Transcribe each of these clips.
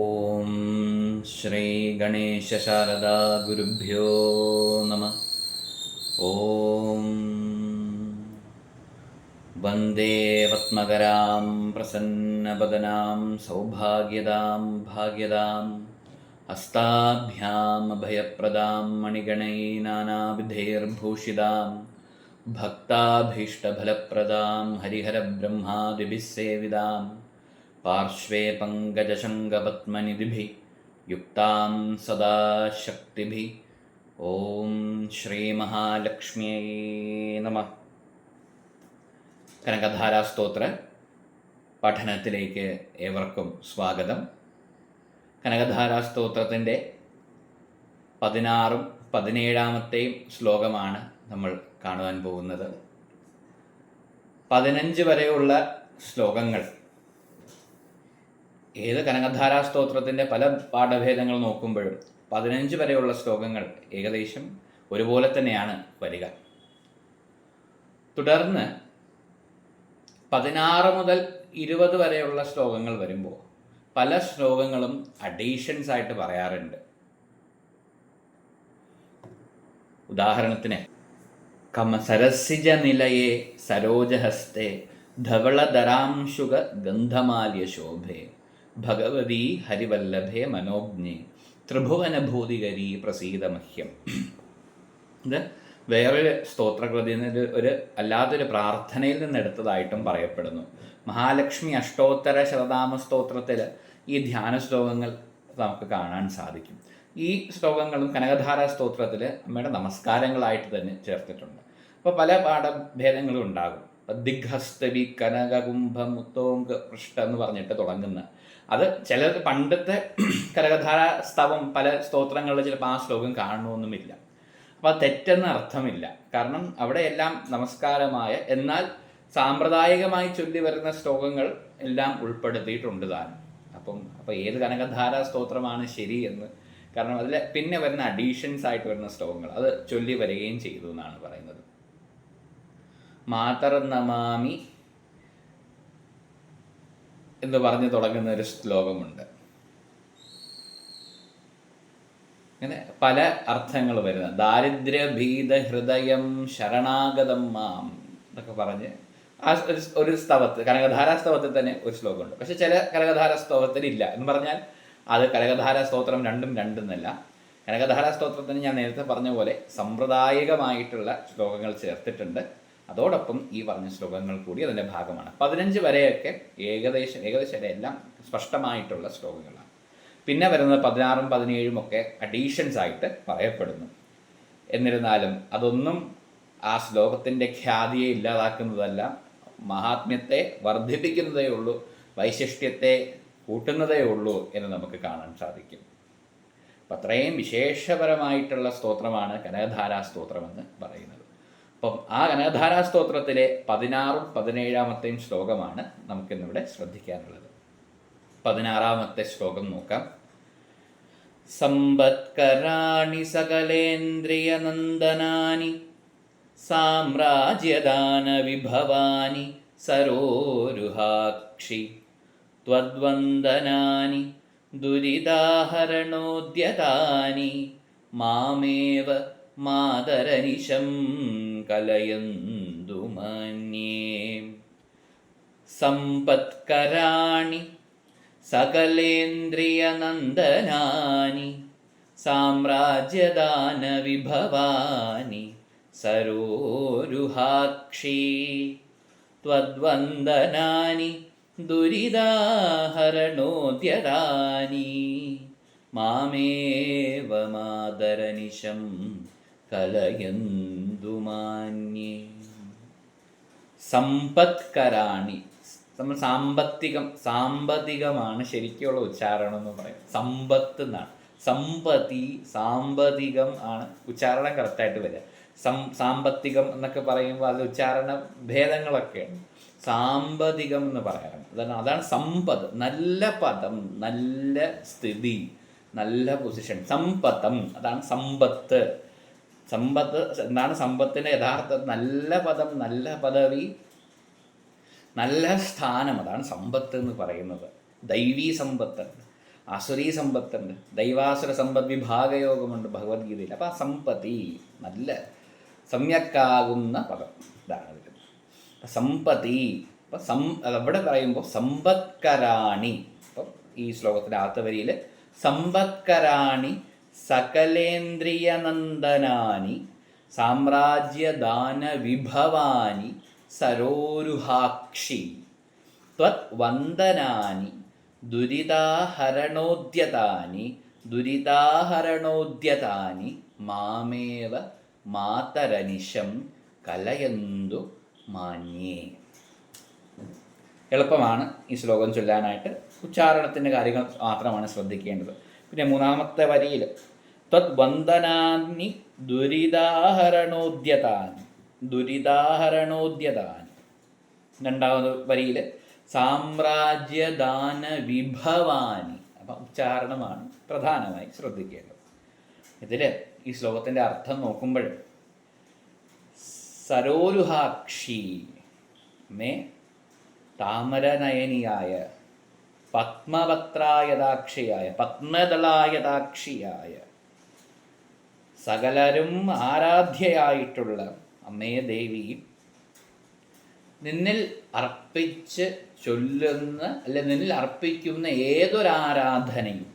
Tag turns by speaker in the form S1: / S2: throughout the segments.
S1: ॐ श्रीगणेशशारदा गुरुभ्यो नमः। ॐ वन्दे पद्मकरां प्रसन्नवदनां सौभाग्यदां भाग्यदां हस्ताभ्यामभयप्रदां मणिगणैनानाविधैर्भूषितां भक्ताभीष्टफलप्रदां हरिहरब्रह्मादिभिः सेविदां पार्श्वे पङ्कजशङ्गपद्मनिधिभिः युक्तां सदा शक्तिभिः ॐ ശ്രീമഹാലക്ഷ്മിയേ നമ കനകധാരാസ്തോത്ര പഠനത്തിലേക്ക് ഏവർക്കും സ്വാഗതം കനകധാരാസ്തോത്രത്തിൻ്റെ പതിനാറും പതിനേഴാമത്തെയും ശ്ലോകമാണ് നമ്മൾ കാണുവാൻ പോകുന്നത് പതിനഞ്ച് വരെയുള്ള ശ്ലോകങ്ങൾ ഏത് കനകധാരാ സ്തോത്രത്തിന്റെ പല പാഠഭേദങ്ങൾ നോക്കുമ്പോഴും പതിനഞ്ച് വരെയുള്ള ശ്ലോകങ്ങൾ ഏകദേശം ഒരുപോലെ തന്നെയാണ് വരിക. തുടർന്ന് പതിനാറ് മുതൽ ഇരുപത് വരെയുള്ള ശ്ലോകങ്ങൾ വരുമ്പോൾ പല ശ്ലോകങ്ങളും അഡീഷൻസ് ആയിട്ട് പറയാറുണ്ട്. ഉദാഹരണത്തിന് കമ സരസിജ നിലയെ സരോജഹസ്തേ ധവളധരാംശുക ഗന്ധമാല്യ ശോഭേ ഭഗവതി ഹരിവല്ലഭേ മനോജ്ഞേ ത്രിഭുവനഭൂതികരി പ്രസീതമഹ്യം. ഇത് വേറൊരു സ്തോത്രകൃതി ഒരു ഒരു അല്ലാതൊരു പ്രാർത്ഥനയിൽ നിന്ന് എടുത്തതായിട്ടും പറയപ്പെടുന്നു. മഹാലക്ഷ്മി അഷ്ടോത്തര ശതനാമ സ്തോത്രത്തിൽ ഈ ധ്യാന ശ്ലോകങ്ങൾ നമുക്ക് കാണാൻ സാധിക്കും. ഈ ശ്ലോകങ്ങളും കനകധാര സ്തോത്രത്തിൽ അമ്മയുടെ നമസ്കാരങ്ങളായിട്ട് തന്നെ ചേർത്തിട്ടുണ്ട്. അപ്പോൾ പല പാഠഭേദങ്ങളും ഉണ്ടാകും. ദിഗ്ഹസ്തവി കനകകുംഭ മുത്തോങ്ക പൃഷ്ട എന്ന് പറഞ്ഞിട്ട് തുടങ്ങുന്ന അത് ചില പണ്ടത്തെ കരകഥാര സ്തവം പല സ്തോത്രങ്ങളിൽ ചിലപ്പോൾ ആ ശ്ലോകം കാണണമെന്നുമില്ല. അപ്പോൾ തെറ്റെന്ന് അർത്ഥമില്ല. കാരണം അവിടെ എല്ലാം നമസ്കാരമായ എന്നാൽ സാമ്പ്രദായികമായി ചൊല്ലി വരുന്ന ശ്ലോകങ്ങൾ എല്ലാം ഉൾപ്പെടുത്തിയിട്ടുണ്ട് താനും അപ്പം അപ്പോൾ ഏത് കനകധാര സ്തോത്രമാണ് ശരി എന്ന്. കാരണം അതിൽ പിന്നെ വരുന്ന അഡീഷൻസ് ആയിട്ട് വരുന്ന ശ്ലോകങ്ങൾ അത് ചൊല്ലി വരികയും ചെയ്തു എന്നാണ് പറയുന്നത്. മാതർ നമാമി എന്ന് പറഞ്ഞു തുടങ്ങുന്ന ഒരു ശ്ലോകമുണ്ട്. അങ്ങനെ പല അർത്ഥങ്ങൾ വരുന്ന ദാരിദ്ര്യഭീത ഹൃദയം ശരണാഗതം മാം എന്നൊക്കെ പറഞ്ഞ് ആ ഒരു സ്തവത്ത് കനകധാരാസ്തവത്തിൽ തന്നെ ഒരു ശ്ലോകമുണ്ട്. പക്ഷെ ചില കനകധാര സ്തോത്രത്തിൽ ഇല്ല. എന്ന് പറഞ്ഞാൽ അത് കനകധാര സ്തോത്രം രണ്ടും രണ്ടെന്നല്ല. കനകധാര സ്തോത്രത്തിന് ഞാൻ നേരത്തെ പറഞ്ഞ പോലെ സമ്പ്രദായികമായിട്ടുള്ള ശ്ലോകങ്ങൾ ചേർത്തിട്ടുണ്ട്. അതോടൊപ്പം ഈ പറഞ്ഞ ശ്ലോകങ്ങൾ കൂടി അതിന്റെ ഭാഗമാണ്. പതിനഞ്ച് വരെയൊക്കെ ഏകദേശം ഏകദേശം എല്ലാം സ്പഷ്ടമായിട്ടുള്ള ശ്ലോകങ്ങളാണ്. പിന്നെ വരുന്നത് പതിനാറും പതിനേഴും ഒക്കെ അഡീഷൻസ് ആയിട്ട് പറയപ്പെടുന്നു. എന്നിരുന്നാലും അതൊന്നും ആ ശ്ലോകത്തിന്റെ ഖ്യാതിയെ ഇല്ലാതാക്കുന്നതല്ല മഹാത്മ്യത്തെ വർദ്ധിപ്പിക്കുന്നതേ ഉള്ളൂ വൈശിഷ്ട്യത്തെ കൂട്ടുന്നതേ ഉള്ളൂ എന്ന് നമുക്ക് കാണാൻ സാധിക്കും. അപ്പം അത്രയും വിശേഷപരമായിട്ടുള്ള സ്തോത്രമാണ് കനകധാരാ സ്തോത്രമെന്ന് പറയുന്നത്. അപ്പം ആ അനാധാരാസ്തോത്രത്തിലെ പതിനാറും പതിനേഴാമത്തെയും ശ്ലോകമാണ് നമുക്കിന്നിവിടെ ശ്രദ്ധിക്കാനുള്ളത്. പതിനാറാമത്തെ ശ്ലോകം നോക്കാം. സമ്പത്കരാണി സകലേന്ദ്രിയനന്ദനാനി സാമ്രാജ്യദാന വിഭവാനി സരോരുഹാക്ഷി ത്വദ്വന്ദനാനി ദുരിതാഹരണോദ്യതാനി മാമേവ മാതരനിശം कलयन्तु मन्ये सम्पत्कराणि सकलेन्द्रियनन्दनानि साम्राज्यदानविभवानि सरोरुहाक्षी त्वद्वन्दनानि ദുരിതാഹരണോദ്യതാനി മാമേവ മാതരനിശം കലയന്തു മാന്യേ സമ്പത്കരാണി. നമ്മൾ സാമ്പത്തികം സാമ്പത്തികമാണ് ശരിക്കുള്ള ഉച്ചാരണം എന്ന് പറയും സമ്പത്ത് എന്നാണ്. സമ്പത്തി സാമ്പത്തികം ആണ് ഉച്ചാരണം കറക്റ്റായിട്ട് വരിക. സം സാമ്പത്തികം എന്നൊക്കെ പറയുമ്പോൾ അത് ഉച്ചാരണ ഭേദങ്ങളൊക്കെയാണ് സാമ്പത്തികം എന്ന് പറയാറുണ്ട്. അതാണ് അതാണ് സമ്പത്ത് നല്ല പദം നല്ല സ്ഥിതി നല്ല പൊസിഷൻ സമ്പത്തം അതാണ് സമ്പത്ത്. സമ്പത്ത് എന്താണ് സമ്പത്തിന്റെ യഥാർത്ഥ നല്ല പദം നല്ല പദവി നല്ല സ്ഥാനം അതാണ് സമ്പത്ത് എന്ന് പറയുന്നത്. ദൈവീ സമ്പത്ത് അസുരീ സമ്പത്തുണ്ട് ദൈവാസുര സമ്പദ് വിഭാഗയോഗമുണ്ട് ഭഗവത്ഗീതയിൽ. അപ്പം ആ സമ്പത്തി നല്ല സമ്യക്കാകുന്ന പദം. ഇതാണ് വരുന്നത് അപ്പം സമ്പത്തി അപ്പം സം അവിടെ പറയുമ്പോൾ സമ്പത്കരാണി. അപ്പം ഈ ശ്ലോകത്തിന്റെ ആത്തവരിയിൽ വരിയിൽ സമ്പത്കരാണി സകലേന്ദ്രിയനന്ദനാനി സാമ്രാജ്യദാന വിഭവാനി സരോരുഹാക്ഷി ത്വത് വന്ദനാനി ദുരിതാഹരണോദ്യതാനി ദുരിതാഹരണോദ്യതാനി മാമേവ മാതരനിശം കലയന്തു മാന്യേ. എളുപ്പമാണ് ഈ ശ്ലോകം ചൊല്ലാനായിട്ട്. ഉച്ചാരണത്തിന്റെ കാര്യങ്ങൾ മാത്രമാണ് ശ്രദ്ധിക്കേണ്ടത്. പിന്നെ മൂന്നാമത്തെ വരിയിൽ തത് വന്ദനാനി ദുരിതാഹരണോദ്യതാൻ ദുരിതാഹരണോദ്യതാൻ രണ്ടാമത് വരിയിൽ സാമ്രാജ്യദാന വിഭവാനി അപ്പം ഉച്ചാരണമാണ് പ്രധാനമായി ശ്രദ്ധിക്കേണ്ടത്. ഇതിൽ ഈ ശ്ലോകത്തിന്റെ അർത്ഥം നോക്കുമ്പോൾ സരോരുഹാക്ഷി മേ താമരനയനിയായ പത്മപത്രായതാക്ഷിയായ പത്മദളായതാക്ഷിയായ. സകലരും ആരാധ്യയായിട്ടുള്ള അമ്മേ ദേവി നിന്നിൽ അർപ്പിച്ച് ചൊല്ലുന്ന അല്ലെ നിന്നിൽ അർപ്പിക്കുന്ന ഏതൊരാരാധനയും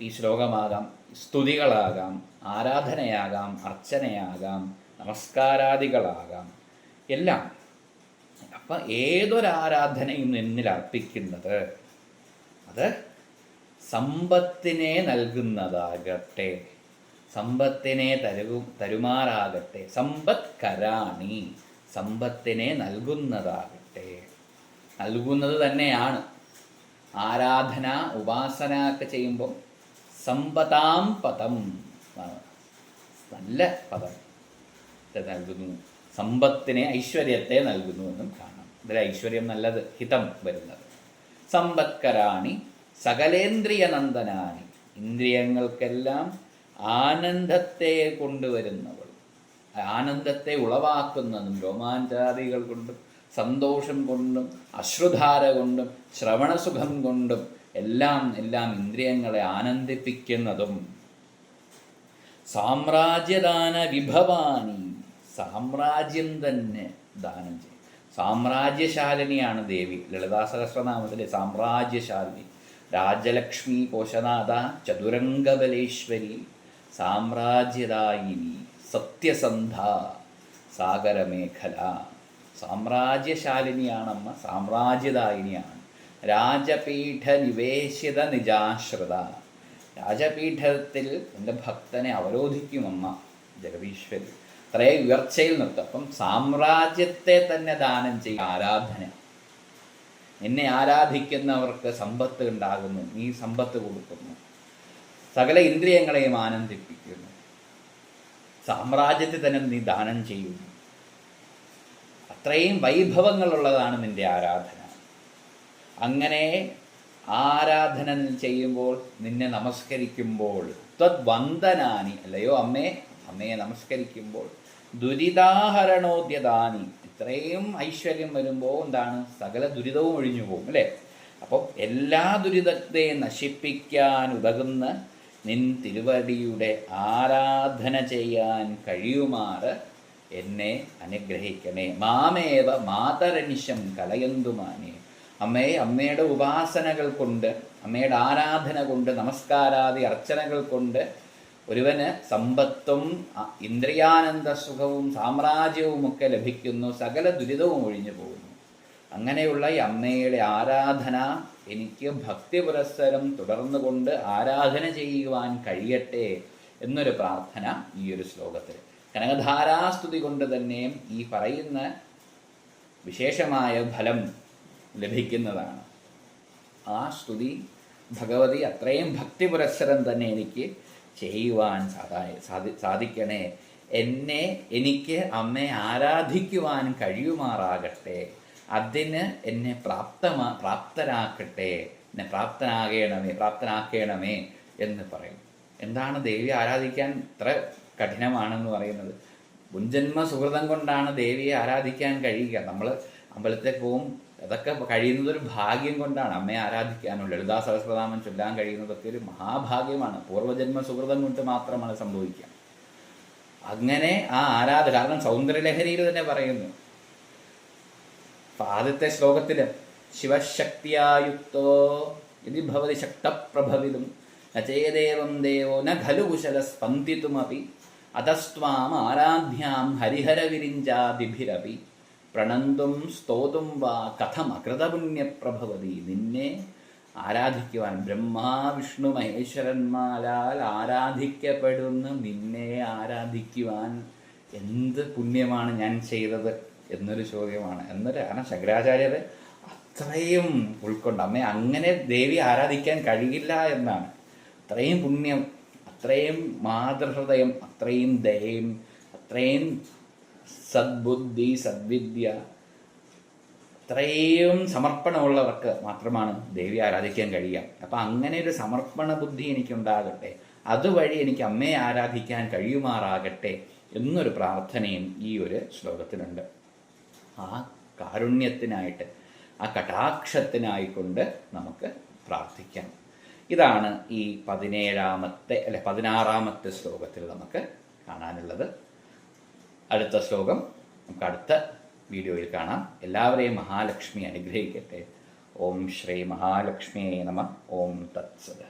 S1: ഈ ശ്ലോകമാകാം സ്തുതികളാകാം ആരാധനയാകാം അർച്ചനയാകാം നമസ്കാരാദികളാകാം എല്ലാം. അപ്പം ഏതൊരാരാധനയും നിന്നിൽ അർപ്പിക്കുന്നത്? അത് സമ്പത്തിനെ നൽകുന്നതാകട്ടെ. സമ്പത്തിനെ തരും തരുമാറാകട്ടെ. സമ്പത്ത് കരാണി സമ്പത്തിനെ നൽകുന്നതാകട്ടെ. നൽകുന്നത് തന്നെയാണ്. ആരാധന ഉപാസന ഒക്കെ ചെയ്യുമ്പോൾ സമ്പതാം പദം നല്ല പദം നൽകുന്നു. സമ്പത്തിനെ ഐശ്വര്യത്തെ നൽകുന്നു എന്നും കാണാം. ഇതിൽ ഐശ്വര്യം നല്ലത് ഹിതം വരുന്നത്. സമ്പത്കരാണി സകലേന്ദ്രിയ നന്ദനാണി ഇന്ദ്രിയങ്ങൾക്കെല്ലാം ആനന്ദത്തെ കൊണ്ടുവരുന്നവൾ. ആനന്ദത്തെ ഉളവാക്കുന്നതും രോമാഞ്ചാദികൾ കൊണ്ടും സന്തോഷം കൊണ്ടും അശ്രുധാര കൊണ്ടും ശ്രവണസുഖം കൊണ്ടും എല്ലാം എല്ലാം ഇന്ദ്രിയങ്ങളെ ആനന്ദിപ്പിക്കുന്നതും. സാമ്രാജ്യദാന വിഭവാനി സാമ്രാജ്യം തന്നെ ദാനം ചെയ്യും. സാമ്രാജ്യശാലിനിയാണ് ദേവി. ലളിതാ സഹസ്രനാമത്തിലെ സാമ്രാജ്യശാലിനി. രാജലക്ഷ്മി കോശനാഥ ചതുരംഗബലേശ്വരി സാമ്രാജ്യദായിനി സത്യസന്ധ സാഗരമേഖല. സാമ്രാജ്യശാലിനിയാണമ്മ സാമ്രാജ്യദായിനിയാണ്. രാജപീഠ നിവേശിത നിജാശ്രിത രാജപീഠത്തിൽ എന്റെ ഭക്തനെ അവരോധിക്കും അമ്മ അത്രയും ഉയർച്ചയിൽ നിർത്തും. അപ്പം സാമ്രാജ്യത്തെ തന്നെ ദാനം ചെയ്യും ആരാധന. എന്നെ ആരാധിക്കുന്നവർക്ക് സമ്പത്ത് ഉണ്ടാകുന്നു നീ സമ്പത്ത് കൊടുക്കുന്നു. സകല ഇന്ദ്രിയങ്ങളെയും ആനന്ദിപ്പിക്കുന്നു. സാമ്രാജ്യത്തെ തന്നെ നീ ദാനം ചെയ്യുന്നു. അത്രയും വൈഭവങ്ങളുള്ളതാണ് നിന്റെ ആരാധന. അങ്ങനെ ആരാധന ചെയ്യുമ്പോൾ നിന്നെ നമസ്കരിക്കുമ്പോൾ ത്വത് വന്ദനാനി അല്ലയോ അമ്മേ? അമ്മയെ നമസ്കരിക്കുമ്പോൾ ദുരിതാഹരണോദ്യതാനി. ഇത്രയും ഐശ്വര്യം വരുമ്പോൾ എന്താണ്? സകല ദുരിതവും ഒഴിഞ്ഞു പോകും അല്ലേ? അപ്പോൾ എല്ലാ ദുരിതത്തെ നശിപ്പിക്കാൻ ഉതകുന്ന നിൻ തിരുവടിയുടെ ആരാധന ചെയ്യാൻ കഴിയുമാർ എന്നെ അനുഗ്രഹിക്കണേ. മാമേവ മാതരനിശം കലയന്തുമാനേ. അമ്മയെ അമ്മയുടെ ഉപാസനകൾ കൊണ്ട് അമ്മയുടെ ആരാധന കൊണ്ട് നമസ്കാരാദി അർച്ചനകൾ കൊണ്ട് ഒരുവന് സമ്പത്തും ഇന്ദ്രിയാനന്ദ സുഖവും സാമ്രാജ്യവും ഒക്കെ ലഭിക്കുന്നു. സകല ദുരിതവും ഒഴിഞ്ഞു പോകുന്നു. അങ്ങനെയുള്ള ഈ അമ്മയുടെ ആരാധന എനിക്ക് ഭക്തി പുരസ്സരം തുടർന്നുകൊണ്ട് ആരാധന ചെയ്യുവാൻ കഴിയട്ടെ എന്നൊരു പ്രാർത്ഥന ഈ ഒരു ശ്ലോകത്തിൽ. കനകധാരാസ്തുതി കൊണ്ട് തന്നെ ഈ പറയുന്ന വിശേഷമായ ഫലം ലഭിക്കുന്നതാണ്. ആ സ്തുതി ഭഗവതി അത്രയും ഭക്തി പുരസ്സരം തന്നെ എനിക്ക് ചെയ്യുവാൻ സാധാ സാധി സാധിക്കണേ. എന്നെ എനിക്ക് അമ്മയെ ആരാധിക്കുവാൻ കഴിയുമാറാകട്ടെ. അതിന് എന്നെ പ്രാപ്തമാ പ്രാപ്തരാക്കട്ടെ. എന്നെ പ്രാപ്തനാകണമേ പ്രാപ്തനാക്കണമേ എന്ന് പറയും. എന്താണ് ദേവിയെ ആരാധിക്കാൻ ഇത്ര കഠിനമാണെന്ന് പറയുന്നത്? മുൻജന്മ സുഹൃതം കൊണ്ടാണ് ദേവിയെ ആരാധിക്കാൻ കഴിയുക. നമ്മൾ അമ്പലത്തിൽ പോവും അതൊക്കെ കഴിയുന്നത് ഒരു ഭാഗ്യം കൊണ്ടാണ് അമ്മയെ ആരാധിക്കാനും ലളിതാ സഹസ്രനാമം ചൊല്ലാൻ കഴിയുന്നതൊക്കെ ഒരു മഹാഭാഗ്യമാണ്. പൂർവജന്മ സുഹൃതം കൊണ്ട് മാത്രമാണ് സംഭവിക്കുക. അങ്ങനെ ആ ആരാധന കാരണം സൗന്ദര്യലഹരിയിൽ തന്നെ പറയുന്നു. ആദ്യത്തെ ശ്ലോകത്തിൽ ശിവശക്തിയായുക്തോ ഇതി ഭവതി ശക്തപ്രഭവിതും നചേദേവം ദേവോ ന ഖലു കുശല സ്പന്ദിതുമപി അതസ്ത്വാം ആരാധ്യാം ഹരിഹരവിരിഞ്ചാദിഭിരപി പ്രണന്തും സ്തോതും വാ കഥം അകൃതപുണ്യപ്രഭവതി നിന്നെ ആരാധിക്കുവാൻ ബ്രഹ്മാ വിഷ്ണു മഹേശ്വരന്മാരാൽ ആരാധിക്കപ്പെടുന്ന. നിന്നെ ആരാധിക്കുവാൻ എന്ത് പുണ്യമാണ് ഞാൻ ചെയ്തത് എന്നൊരു ചോദ്യമാണ്. എന്നൊരു കാരണം ശങ്കരാചാര്യർ അത്രയും ഉൾക്കൊണ്ട് അമ്മയെ അങ്ങനെ ദേവി ആരാധിക്കാൻ കഴിയില്ല എന്നാണ്. അത്രയും പുണ്യം അത്രയും മാതൃഹൃദയം അത്രയും ദയം അത്രയും സദ്ബുദ്ധി സദ്വിദ്യ. അത്രയും സമർപ്പണമുള്ളവർക്ക് മാത്രമാണ് ദേവി ആരാധിക്കാൻ കഴിയുക. അപ്പം അങ്ങനെ ഒരു സമർപ്പണ ബുദ്ധി എനിക്കുണ്ടാകട്ടെ അതുവഴി എനിക്ക് അമ്മയെ ആരാധിക്കാൻ കഴിയുമാറാകട്ടെ എന്നൊരു പ്രാർത്ഥനയും ഈ ഒരു ശ്ലോകത്തിലുണ്ട്. ആ കാരുണ്യത്തിനായിട്ട് ആ കടാക്ഷത്തിനായിക്കൊണ്ട് നമുക്ക് പ്രാർത്ഥിക്കാം. ഇതാണ് ഈ പതിനേഴാമത്തെ അല്ലെ പതിനാറാമത്തെ ശ്ലോകത്തിൽ നമുക്ക് കാണാനുള്ളത്. അടുത്ത ശ്ലോകം നമുക്ക് അടുത്ത വീഡിയോയിൽ കാണാം. എല്ലാവരെയും മഹാലക്ഷ്മി അനുഗ്രഹിക്കട്ടെ. ഓം ശ്രീ മഹാലക്ഷ്മിയെ നമ. ഓം തത്സദ്